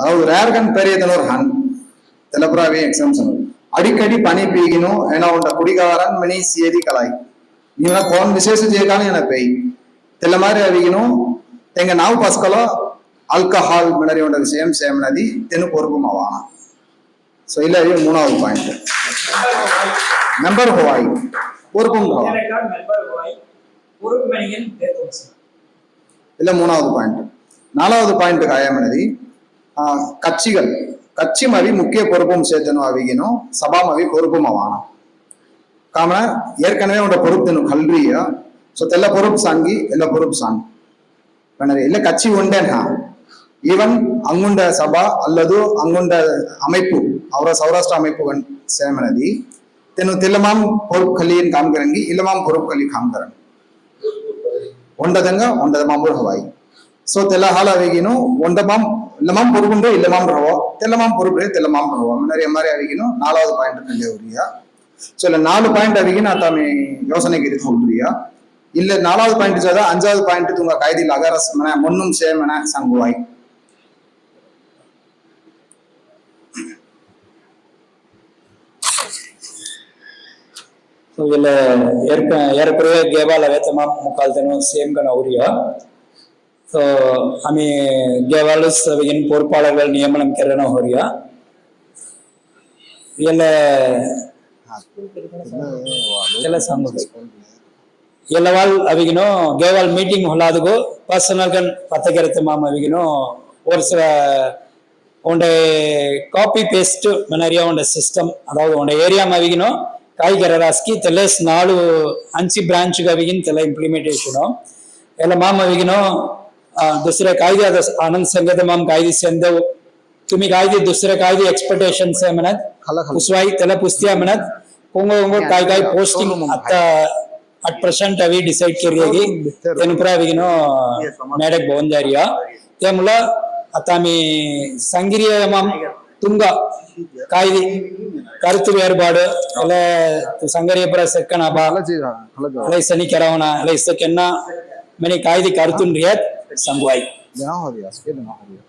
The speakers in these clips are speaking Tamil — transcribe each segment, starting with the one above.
ಅವ್ರು ಯಾರಿಗನ್ ಪೆರಿಯದಲ್ಲವ್ರು ಹನ್ ತೆಲಬ್ರಾವಿ ಎಕ್ಸಾಮ್ಸ್ ಅಡಿಕಡಿ ಪನಿ ಪೀಗಿನು ಏನೋ ಉಂಡ ಕುಡಿಗಾರನ್ ಮಣಿ ಸೇರಿ ಕಲಾಯಿ ನೀವನ ಕೋನ್ ವಿಶೇಷ ಜೇಕಾಲ ಏನ ಪೇಯಿ తెల్లమారి అడిగిను తెంగ నావు పసుకలో ఆల్కహాల్ మినరీ ఉండదు సేమ్ సేమ్ నది తెను కొరుకు మావాన సో ఇలా ఇది మూడవ పాయింట్ మెంబర్ హోవాయి కొరుకు ఇలా మూడవది పాయింట్ నాలుగవది పాయింట్ గాయమనేది கட்சிகள் கட்சி மவி முக்கிய பொறுப்பும் சேர்த்தனும் அவிகினும் சபாமவி பொறுப்பும் அவானம் காம ஏற்கனவே உன்னோட பொறுப்புனும் கல்வியா ஸோ தெல்ல பொறுப்பு சாங்கி எல்லா பொறுப்பு சாங்கி வேணரே இல்லை கட்சி உண்டேனா ಈವನ್ ಅಂಗುಂಡ ಸಭಾ ಅಲ್ಲದು ಅಂಗುಂಡ ಅಮೈಪು ಅವರ ಸೌರಾಷ್ಟ್ರ ಅಮೈಪು ಸೇಮನದಿ ತೆನು ತಿಲ್ಲಮಾಂ ಪೊರುಪ್ ಖಲಿ ಏನ್ ಕಾಮ್ ಕರಂಗಿ ಇಲ್ಲಮಾಂ ಪೊರುಪ್ ಖಲಿ ಕಾಮ್ ಕರಂಗ್ ಒಂಡದಂಗ ಒಂಡದ ಮಾಮೂಲ್ ಹವಾಯಿ ಸೊ ತೆಲ್ಲ இல்லமாம் பொறுப்புண்டு இல்லமாம் ரவோ தெல்லமாம் பொறுப்பு தெல்லமாம் ரவோ நிறைய மாதிரி அவிக்கணும் ನಾಲ್ಕಾவது ಪಾಯಿಂಟ್ ಅಲ್ಲಿ ಅವರಿಯಾ ಸೊ ಇಲ್ಲ ನಾಲ್ಕು ಪಾಯಿಂಟ್ ಅವಿಗೆ ನಾ ತಾಮಿ ಯೋಚನೆಗೆ ಇರಿತು ಹೋಗ್ಬಿರಿಯಾ ಇಲ್ಲ ನಾಲ್ಕಾவது ಪಾಯಿಂಟ್ ಜಾದ ಅಂಜಾவது ಪಾಯಿಂಟ್ ತುಂಗ ಕಾಯ್ದಿ ಲಗಾರಸ್ ಮನೆ ಮೊನ್ನುಂ ಸೇಮನ ಸಂಗುವಾಯಿ ಸೊ ಇಲ್ಲ ಏರ್ಕ ಏರ್ಕರೇ ಗೇಬಾಲ ವೇತಮ ಮುಖಾಲ್ತನು ಸೇಮ್ ಗನ ಅವರಿಯಾ ஸோ ஆமி கேவாலஸ் அவையின் பொறுப்பாளர்கள் நியமனம் கெரன ஹோரியா இதுல ಎಲ್ಲ ಸಾಂಗ್ ಎಲ್ಲವಾಲ್ ಅವಿಗಿನೋ ಗೇವಾಲ್ ಮೀಟಿಂಗ್ ಹೊಲಾದಗು ಪರ್ಸನಲ್ ಗನ್ ಪತ್ತಗೆರತೆ ಮಾಮ ಅವಿಗಿನೋ ವರ್ಷ உண்டை காப்பி பேஸ்ட் மனரியா உண்ட சிஸ்டம் அதாவது உண்ட ஏரியா அவிகினோ ಕಾಯಿಗೆರ ರಾಸ್ಕಿ ತೆಲೆಸ್ ನಾಳು ಅಂಚಿ ಬ್ರಾಂಚ್ ಅವಿಗಿನ ತೆಲ ಇಂಪ್ಲಿಮೆಂಟೇಷನು ಎಲ್ಲ ಮಾಮ್ ಅವಿಗಿನೋ दुसरे कायदे आता आनंद संगत माम कायदे सेंदव तुम्ही कायदे दुसरे कायदे एक्सपेक्टेशन्स आहे म्हणत खला खला. पुसवाई त्याला पुस्त्या म्हणत पोंगो पोंगो काय काय पोस्टिंग आता ಅಟ್ ಪ್ರೆಸೆಂಟ್ ಅವಿ ಡಿಸೈಡ್ ಕೆರಿಯಾಗಿ ತೆನುಪುರ ಅವಿಗಿನೋ ಮೇಡಕ್ ಬೋನ್ ಜಾರಿಯಾ त्यामुळं आता आम्ही ಸಂಗಿರಿಯ ಮಾಮ್ ತುಂಗ ಕಾಯ್ದೆ ಕರುತು ಬೇರ್ಪಾಡು ಅಲ್ಲ ಸಂಗರಿಯಪುರ ಸೆಕ್ಕನ ಬಾ ಅಲ್ಲ ಸನಿ ಕೆರವನ ಅಲ್ಲ ಇಸಕ್ಕೆನ್ನ ಮನೆ ಕಾಯ್ದೆ ಕರುತುನ್ ರಿಯತ್ ಸಂಗುವಾಯಿ ದಿನ ಹೋದಿಯಾ ಸ್ಕೇ ದಿನ ಹೋದಿಯಾ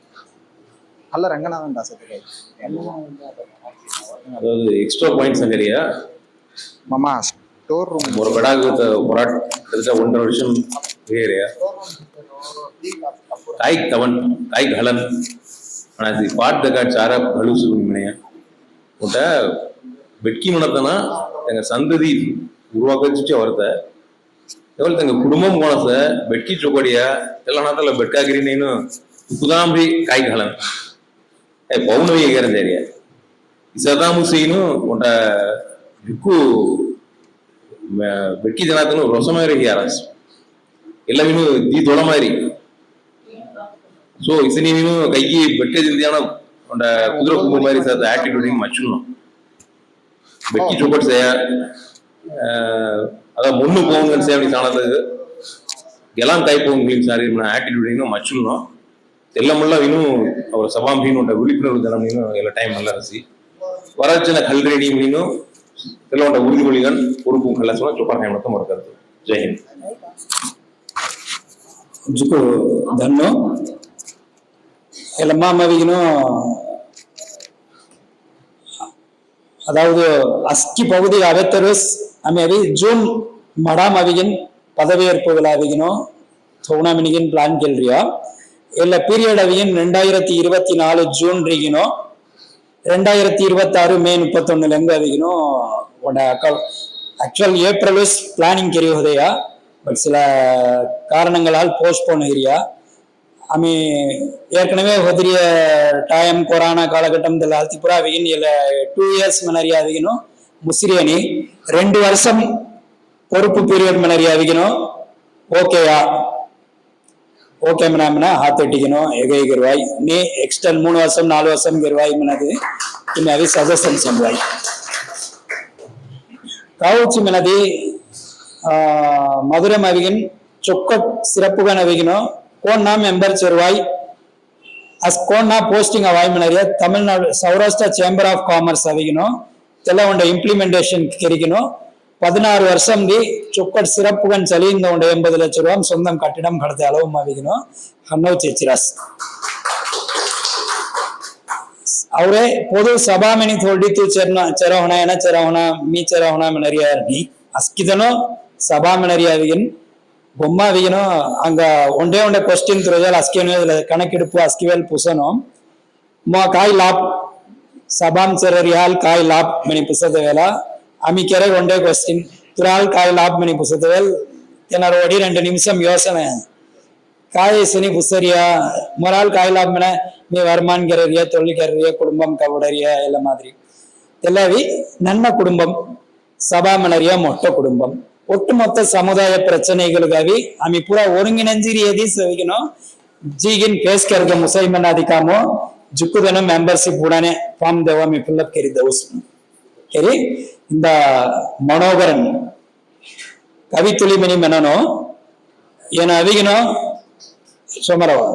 ಅಲ್ಲ ರಂಗನಾಥನ್ ದಾಸತೆ அதாவது எக்ஸ்ட்ரா பாயிண்ட்ஸ் நிறையா ಮಮ್ಮ ಸ್ಟೋರ್ ರೂಮ್ ஒரு படாக போராட் கிட்டத்தட்ட ஒன்றரை வருஷம் ஏரியா काय तवन काय घालन म्हणायची पाठ दगा चारा घालू सुरू म्हणे मोठा ಬೆಟ್ಕಿ ಮಾಡತನ ತಂಗ ಸಂತತಿ ಉರುವಾಕಚ್ಚೆ ಹೊರತ ಕೇವಲ ತಂಗ ಕುಟುಂಬಂ ಕೋಣಸ ಬೆಟ್ಕಿ ಚೊಕೊಡಿಯ ತೆಲ್ಲಣತಲ್ಲ ಬೆಟ್ಕಾಗಿರಿ ನೀನು ಕುದಾಂಬಿ ಕಾಯಿ ಘಾಲನ್ ಏ ಪೌರ್ಣಮಿ ಹೇಗಾರಂದೇರಿಯ ಇಸದಾಮು ಸೀನು ಒಂಟ ಬಿಕ್ಕು ಬೆಟ್ಕಿ ಜನಾತನು ರೊಸಮೇರಿ ಹಿಯಾರಸ್ ಎಲ್ಲ ಮೀನು ದಿ ದೊಡ ಮಾರಿ ಸೊ ಇಸನಿ ಮೀನು ಕೈಗೆ ಬೆಟ್ಟೆ ದಿಂದಿಯಾಣ ಒಂದ ಕುದುರೆ ಕುಂಬ ಮಾರಿ ಸದ ಆಟಿಟ್ಯೂಡ್ ಹಿಂಗ್ ಮಚ್ಚುನು ಬೆಟ್ಕಿ ಚೌಕಟ್ அதான் முன்னு போகணுங்கன்னு சேவடி சாணத்துக்கு எல்லாம் கைப்போம் கிளீன் சாரி ஆட்டிடியூட் இன்னும் மச்சுள்ளோம் ಎಲ್ಲಮುಳ್ಳ ಇನ್ನು ಅವರ ಸಭಾಂಬೀನು ಉಂಟ ಉಳಿಪಿನರು ಜನ ನೀನು ಎಲ್ಲ ಟೈಮ್ ಅಲ್ಲ ರಸಿ ವರಜನ ಕಲ್ರೇಡಿ ನೀನು ಎಲ್ಲ ಉಂಟ ಉಳಿದುಗಳಿಗನ್ ಉರುಪು ಕಲಸನ ಚೋಪಾರ ಕೈ ಮಾಡ್ಕೊಂಡು ಮರಕದ್ದು ಜೈ ಹಿಂದ್ ಜುಕು ಧನ್ನು ಎಲ್ಲಮ್ಮ ಅಮ್ಮವಿಗಿನು அதாவது அஸ்கி பகுதி அவெத்தரஸ் அமேவி ஜூன் மடாம் அவிகின் பதவியேற்பு விழா அவிகினோ சௌனாமினிகின் பிளான் கேள்றியா இல்ல பீரியட் அவிகின் ரெண்டாயிரத்தி இருபத்தி நாலு ஜூன் ரீகினோ ரெண்டாயிரத்தி இருபத்தாறு மே முப்பத்தொன்னுல இருந்து அவிகினோ உட ஆக்சுவல் ஏப்ரல் பிளானிங் கெரியோதயா பட் சில காரணங்களால் போஸ்ட்போன் ஏரியா ಆಮಿ ಏರ್ಕನವೇ ಹೋದ್ರಿಯ ಟೈಮ್ ಕೊರೋನಾ ಕಾಲಘಟ್ಟಂದಲ್ಲಿ ಅಲ್ತಿಪುರ ಅವಿಗಿನ ಇಲ್ಲ ಟೂ ಇಯರ್ಸ್ ಮನರಿ ಅವಿಗಿನು ಮುಸಿರಿಯನಿ ரெண்டு வருஷம் பொறுப்பு பீரியட் மினரியா அவிக்கணும். ஓகேயா ஓகே மினாமினா ஹாத்தட்டிக்கணும் எகைகிருவாய் நீ எக்ஸ்டர் மூணு வருஷம் நாலு வருஷம் கிருவாய் மினது இனி அவி சஜஷன் சம்வாய் காவுச்சி மினதி மதுரம் அவிகின் చొక్క సిరప్పుగా నవిగినో కోన్నా member as as posting posting అవాయిమనరియా Tamil Nadu Saurashtra chamber of commerce అవిగినో ఎలా ఉండే ఇంప్లిమెంటేషన్కి కెరిగినో பதினாறு வருஷம்டி சொக்கட் சிறப்புகன் சலிந்த உண்ட எண்பது லட்சம் ரூபாய் சொந்தம் கட்டிடம் கடத்த அளவும் அதிகணும் ஹன்னோ சேச்சிராஸ். அவரே பொது சபாமணி தோல்டி தூ செர்னா செரவனா என செரவனா மீ செரவனா நிறையா நீ அஸ்கிதனோ சபாமணரியா விகின் பொம்மா விகனும் அங்க ஒன்றே ஒன்றே கொஸ்டின் துறையால் அஸ்கிவன் கணக்கெடுப்பு அஸ்கிவேல் புசனும் மா காய் லாப் સભામચરરિયાલ કાય காய் મની પુસ્તકવેલા ఆమె కెరే వన్ డే క్వశ్చన్ తురాల్ కాయ లాభ మని పుస్తకవేల్ తినరు ఓడి రెండు నిమిషం యోచన காயசினி புசரியா? மொரால் காயிலாமன நீ வருமானங்கிறறிய தொழில்கிறறிய குடும்பம் கவுடரியா இல்ல மாதிரி. தெல்லாவி நன்ம குடும்பம். சபாமனறிய மொட்ட குடும்பம். ஒட்டுமொத்த சமுதாய பிரச்சனைகளுக்காக அமி பூரா ஒருங்கிணைஞ்சிரியதையும் செவிக்கணும் ஜீகின் பேஸ்கிறது முசைமன் அதிகாமோ ஜுக்குதன மெம்பர்ஷிப் உடனே ஃபார்ம் தேவா மீ ஃபில்லப் கரி தவுஸ் சரி இந்த மனோகரன் கவித்துளிமணி மெனனோ ஏன்னா அவிகனோ சோமரவா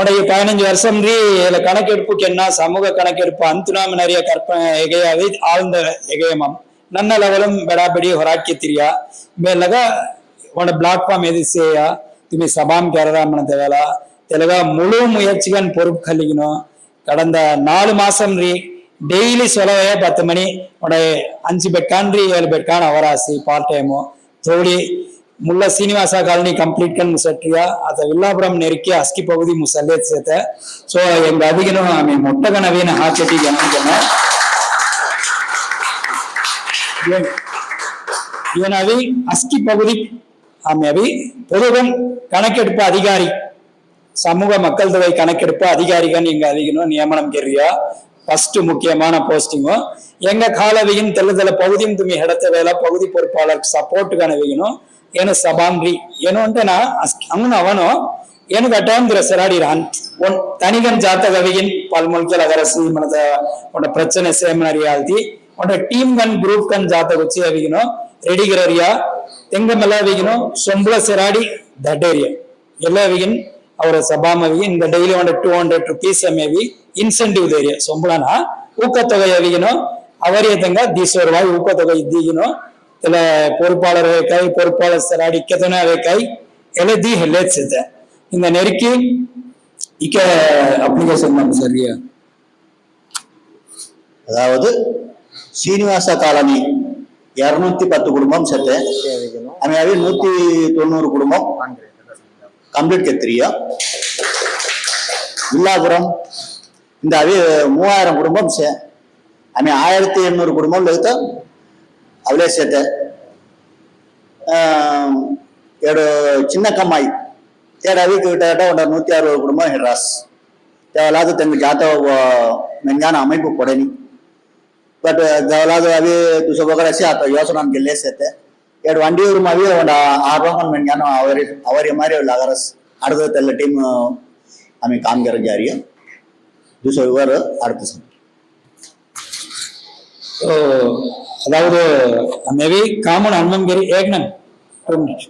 உடைய பதினஞ்சு வருஷம் ரீ இதுல கணக்கெடுப்புக்கு என்ன சமூக கணக்கெடுப்பு ಅಂತುನಾಮ நிறைய ಕರ್ಪ ಎಗೆಯಾವಿ ಆಳ್ದ ಎಗೆಯಮಂ ನನ್ನ ಲೆವೆಲಂ ಬೆಡಾಬೆಡಿ ಹೊರಾಕಿ ತಿರಿಯ ಮೇಲಗ ಒಂದ ಪ್ಲಾಟ್ಫಾರ್ಮ್ ಎದಿಸೇಯ ತುಮಿ சபாம் கேரளாமன தேவலா தெளிவா முழு முயற்சிகள் பொருட்களிக்கணும் கடந்த நாலு மாசம் ரீ டெய்லி சொல்லவே பத்து மணி உடைய அஞ்சு பெட்கான்றி ஏழு பெட்கான் அவராசி பார்ட் டைமு தோழி முல்ல சீனிவாசா காலனி கம்ப்ளீட் கண் முசற்றியா அதை வில்லாபுரம் நெருக்கி அஸ்கி பகுதி முசல்லே சேர்த்த ஸோ எங்க அதிகனும் ஆమె மொட்டக நவீன ஹாச்சட்டி ஜனஞ்சன ஏனாவி அஸ்கி பகுதி ஆమె அவி பொதுவன் கணக்கெடுப்பு அதிகாரி. சமூக மக்கள் தொகை கணக்கெடுப்பு அதிகாரிகள் இங்க அதிகணும் நியமனம் கேரியா ஃபர்ஸ்ட் முக்கியமான போஸ்டிங்கும் எங்க காலவியின் தெல்லுதல பகுதியும் துமி இடத்த வேலை பகுதி பொறுப்பாளர் சப்போர்ட் கனவிகணும் ಏನು ಸಭಾಂಗ್ರಿ ಏನು ಅಂತ ನಾ ಅವನು ಅವನು ಏನು ಗಟ್ಟಾಂದ್ರ ಸೆರಾಡಿರಾನ್ ஒன் தனிகன் ஜாத்தகவியின் பல்மொழிகள் அகரசி மனத உன்னோட பிரச்சனை சேமனரியால்தி உன்னோட டீம் கன் குரூப் கன் ಜಾತಕ வச்சு அவிக்கணும் ரெடிகிறரியா ತೆಂಗಮೆಲ್ಲ ಅವಿಗಿನು ಸೊಂಬಳ ಸೆರಾಡಿ ದಡ್ಡೇರಿಯ ಎಲ್ಲ ಅವಿಗಿನ್ ಅವರ ಸಭಾಮವಿಗೆ இந்த டெய்லி ಒಂದು டூ ஹண்ட்ரட் ருபீஸ் ಮೇವಿ இன்சென்டிவ் ಧೈರ್ಯ ಸಂಬಳನ ஊக்கத்தொகை தொகை அவரே தங்க தீஸ்வரவாய் ஊக்க தொகை தீகனோ இல்ல பொறுப்பாளர் வேக்காய் பொறுப்பாளர் சார் அடிக்கத்தன வேக்காய் எழுதி ஹெல்லேசித்த இந்த நெருக்கி இக்க அப்ளிகேஷன் நம்ம சரியா? அதாவது சீனிவாச காலனி இரநூத்தி பத்து குடும்பம் சேர்த்து அமையாவே நூத்தி தொண்ணூறு குடும்பம். கம்ப்ளீட் கெத்திரியா வில்லாபுரம் இந்த அவி மூவாயிரம் குடும்பம் சே ಆಮೇಲೆ ಆಯಿರತ್ತಿ ಎಣ್ಣೂರು ಕುಟುಂಬ ಲೈತ ಅವಲೇ ಸೇತೆ ಎರಡು ಚಿನ್ನ ಕಮ್ಮಾಯಿ ಎರಡು ಅವಿ கிட்டத்தட்ட ஒரு நூத்தி அறுபது குடும்பம் ஹெட்ராஸ் தேவையில்லாத தங்க ஜாதக மெஞ்ஞான அமைப்பு கொடனி ಬಟ್ ದೇವಲಾದ ಅವಿ ದುಸಬಗರಸಿ ಆತ ಯೋಸನ ಗೆಲ್ಲೆ ಸೇತೆ ಎರಡು ಒನ್ ಡೇ ಮಾವಿ ಒಂದು ಆರೋಹಣ ಮನ್ಯಾನು ಅವರೇ ಅವರೇ ಮಾರಿ ಲಗರಸ್ ಅರ್ಧ ತಲ್ಲ ಟೀಮ್ ಆಮೇಲೆ ಕಾಮಗಾರ ಜಾರಿ ದೂಸರ ವಿವರ அடுத்த அதாவது மேபி காமன் அன்மன் கரி ஏக்னன் டூ மினிட்ஸ்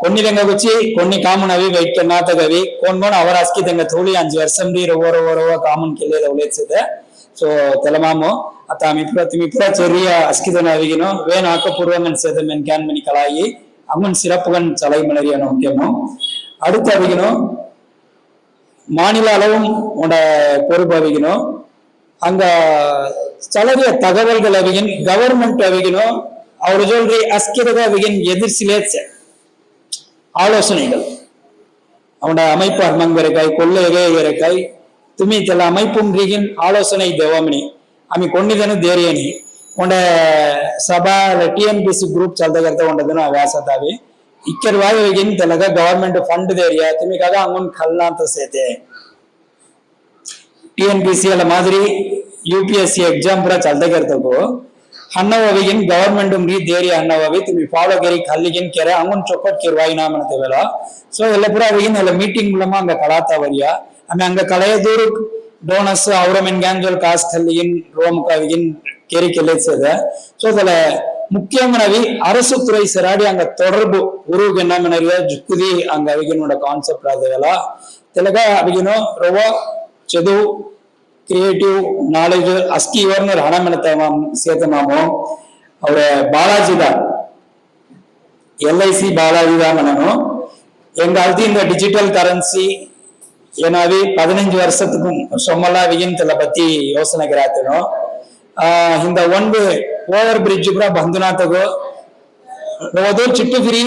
కొన్ని వచ్చి కొన్ని కామన్ అవి వైద్యనాథ్ అవి కొన్మోన్ అవర్ అస్కి తెంగ తోళి అంజు వర్షం రవ్వ రవ్వ రవ్వ కామన్ కిల్లేద ఉలేసేద ಸೊ ತಲಮಾಮು ಅತ ಮಿಪ್ರ ಮಿಪ್ರ ಚೆರಿಯ ಅಸ್ಕಿದನ ಅವಿಗಿನೋ ವೇನ ಹಾಕ ಪೂರ್ವಂಗನ್ ಸೇದ ಮೆನ್ ಕ್ಯಾನ್ ಮನಿ ಕಲಾಯಿ அம்மன் சிறப்புகன் சலை மலரியான முக்கியமும் அடுத்து அறிக்கணும் மாநில அளவும் உன்னோட பொறுப்பு அறிக்கணும் அங்க சலரிய தகவல்கள் அறிக்கணும் கவர்மெண்ட் அறிக்கணும் ಅವರು ಹೇಳ್ರಿ ಅಸ್ಕಿರದ ವಿಗಿನ್ ಎದುರಿಸಲೇಚ ஆலோசனைகள் அவனோட அமைப்பார் மங்கரக்காய் கொள்ளையகே இறக்காய் துமி தெல அமைப்புன்றியின் ஆலோசனை தேவாமணி அமி கொன்னிதனு தேரியணி உண்ட சபா டிஎன்பிசி ಗ್ರೂಪ್ ಚಾಲ್ದಗರ್ತ ಉಂಡದನು ವ್ಯಾಸತಾವಿ ಇಕ್ಕರ್ ವಾಗವಿಗಿನ್ ತೆಲಗ ಗವರ್ಮೆಂಟ್ ಫಂಡ್ ದೇರಿಯ ತುಮಿಗಾಗ ಅಂಗುನ್ ಖಲ್ನಾ ಅಂತ ಸೇತೆ ಟಿಎನ್ಪಿಸಿ ಅಲ್ಲ ಮಾದರಿ ಯುಪಿಎಸ್ಸಿ ಎಕ್ಸಾಮ್ ಪೂರ ಚಾಲ್ದಗರ್ತವು ಅನ್ನೋವಿಗಿನ್ ಗವರ್ಮೆಂಟ್ ಉಮ್ರಿ ದೇರಿ ಅನ್ನೋವಿ ತುಮಿ ಪಾಲೋಗೆರಿ ಕಲ್ಲಿಗಿನ್ ಕೆರೆ ಅಂಗುನ್ ಚೊಪ್ಪಟ್ ಕಿರ್ವಾಯಿ ನಾಮ್ ಅಂತೇವಲ್ಲ ಸೊ ಎಲ್ಲ ಪುರ ಅವಿಗಿನ್ ಎಲ್ಲ ಮೀಟಿಂಗ್ ಮೂಲಮ ಹಂಗ ಕಳಾತ ವರಿಯ ಆಮೇಲೆ ಹಂಗ ಕಳೆಯ ದೂರು ಡೋನಸ್ ಅವರ ಮೆನ್ಗಾಂಜಲ್ ಕಾಸ್ ಕಲ್ಲಿಗಿನ್ ರೋಮ್ ಕವಿಗಿನ್ ಕೆರಿ ಕೆಲೆಸದ ಸೊ ಅದಲ್ಲ முக்கியமானவி அரசு துறை சிராடி அங்க தொடர்பு உருவுக்கு என்ன ஜுக்குதி அங்க அவிகினோட கான்செப்ட் அதுகளா தெலக அவிகினோ ரொம்ப செது ಕ್ರಿಯೇಟಿವ್ ನಾಲೆಜ್ ಅಸ್ಕಿ ಇವ್ರನ್ನ ಹಣ ಮೆಣತ ಸೇತ ಮಾಮು ಅವ್ರ ಬಾಲಾಜಿದ ಎಲ್ ಐ ಸಿ ಬಾಲಾಜಿದ ಮನನು எங்க அழுத்தி இந்த டிஜிட்டல் கரன்சி ಏನಾವಿ ಪದಿನಂಜು ವರ್ಷಕ್ಕೂ ಸೊಮ್ಮಲಾವಿಗಿನ್ ತಲ ಬತ್ತಿ ಯೋಚನೆ ಗಿರಾತನು ಆ ಹಿಂದ ಒಂದು ಓವರ್ ಬ್ರಿಡ್ಜ್ ಕೂಡ ಬಂಧುನಾಥಗು ಹೋದು ಚಿಟ್ಟು ಫಿರಿ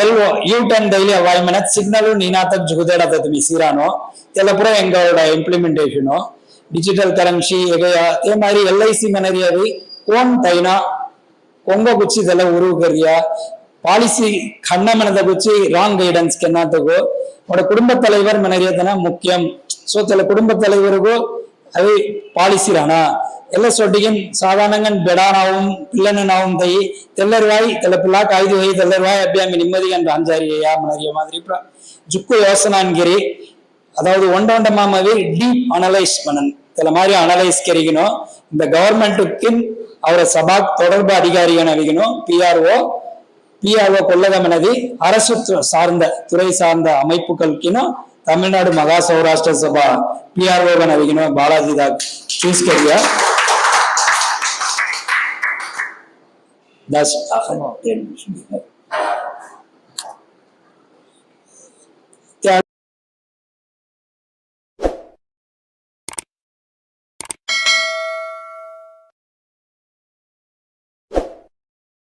ಎಲ್ವೋ ಯೂ ಟರ್ನ್ ಡೈಲಿ ಅವಾಯ್ ಮನತ್ ಸಿಗ್ನಲ್ ನೀನಾತಕ್ ಜುಗುದೇಡಾತತ್ ಮಿ ಸೀರಾನು ಎಲ್ಲ ಪುರ ಎಂಗೋಡ ಇಂಪ್ಲಿಮೆಂಟೇಷನು டிஜிட்டல் கரன்சி எகையா அதே மாதிரி எல்ஐசி மெனரியவை கோன் பைனா కొంగ గుచ్చి తెల ఊరు కరియా பாலிசி கண்ணமனத குச்சி ராங் கைடன்ஸ் என்னத்துக்கோ உட குடும்ப தலைவர் மனரியதனா முக்கியம். ஸோ சில குடும்ப தலைவருக்கோ அது பாலிசி ரானா ಎಲ್ಲ ಸೊಡ್ಡಿಗಿನ್ ಸಾಧಾರಣಗನ್ ಬೆಡ ನಾವು ಪಿಲ್ಲನ ನಾವು ತೈ ತೆಲ್ಲರ್ವಾಯಿ ತೆಲ್ಲ ಪಿಲ್ಲಾಕ್ ಆಯ್ದು ಹೈ ತೆಲ್ಲರ್ವಾಯಿ ಅಬ್ಯಾಮಿ நிம்மதிகன் ராஞ்சாரியையா மனரிய மாதிரி ஜுக்கு யோசனான்கிரி அதாவது ஒண்ட மாமாவே டீப் அனலைஸ் பண்ணணும் சில மாதிரி அனலைஸ் கரிக்கணும் இந்த கவர்மெண்ட்டுக்கு அவர சபா தொடர்பு அதிகாரிகள் அறிகணும் பிஆர்ஓ பிஆர்ஓ கொள்ளகம் எனது அரசு சார்ந்த துறை சார்ந்த அமைப்புகளுக்கினும் தமிழ்நாடு மகா சௌராஷ்டிர சபா பிஆர்ஓ அறிகணும் பாலாஜி தாக் சூஸ் கரியா தஸ்